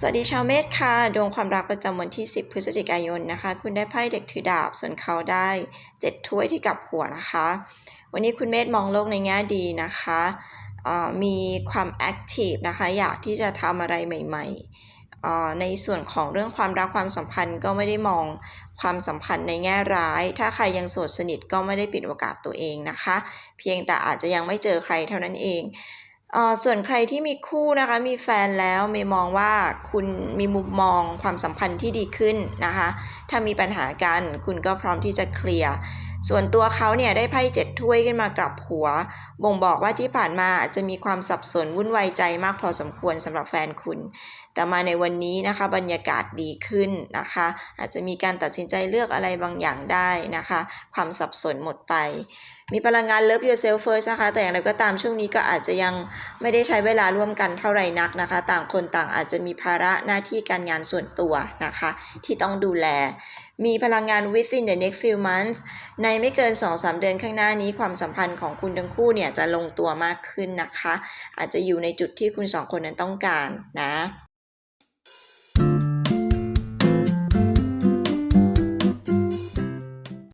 สวัสดีชาวเมษค่ะ ดวงความรักประจำวันที่ 10 พฤศจิกายนนะคะ คุณได้ไพ่เด็กถือดาบ ส่วนเขาได้ 7 ถ้วยที่กลับหัวนะคะ วันนี้คุณเมษมองโลกในแง่ดีนะคะมีความแอคทีฟนะคะ อยากที่จะทำอะไรใหม่ๆ ในส่วนของเรื่องความรักความสัมพันธ์ก็ไม่ได้มองความสัมพันธ์ในแง่ร้าย ถ้าใครยังโสดสนิทก็ไม่ได้ปิดโอกาสตัวเองนะคะ เพียงแต่อาจจะยังไม่เจอใครเท่านั้นเอง อ่อส่วนใครที่มีคู่นะคะ มีแฟนแล้วเมย์มองว่าคุณมีมุมมองความสัมพันธ์ที่ดีขึ้นนะคะ ถ้ามีปัญหากันคุณก็พร้อมที่จะเคลียร์ ส่วนตัวเขาเนี่ยได้ไพ่เจ็ดถ้วยขึ้นมากลับหัว บ่งบอกว่าที่ผ่านมาอาจจะมีความสับสนวุ่นวายใจมากพอสมควรสำหรับแฟนคุณ แต่มาในวันนี้นะคะ บรรยากาศดีขึ้นนะคะ อาจจะมีการตัดสินใจเลือกอะไรบางอย่างได้นะคะ ความสับสนหมดไป มีพลังงาน love yourself first นะคะ แต่อย่างไรก็ตามช่วงนี้ก็อาจจะยังไม่ได้ใช้เวลาร่วมกันเท่าไหร่นักนะคะ ต่างคนต่างอาจจะมีภาระหน้าที่การงานส่วนตัวนะคะ ที่ต้องดูแล มีพลังงาน within the next few months ในไม่เกิน 2-3 เดือนข้างหน้านี้ความสัมพันธ์ของคุณทั้งคู่เนี่ยจะลงตัวมากขึ้นนะคะ อาจจะอยู่ในจุดที่คุณสองคนนั้นต้องการนะ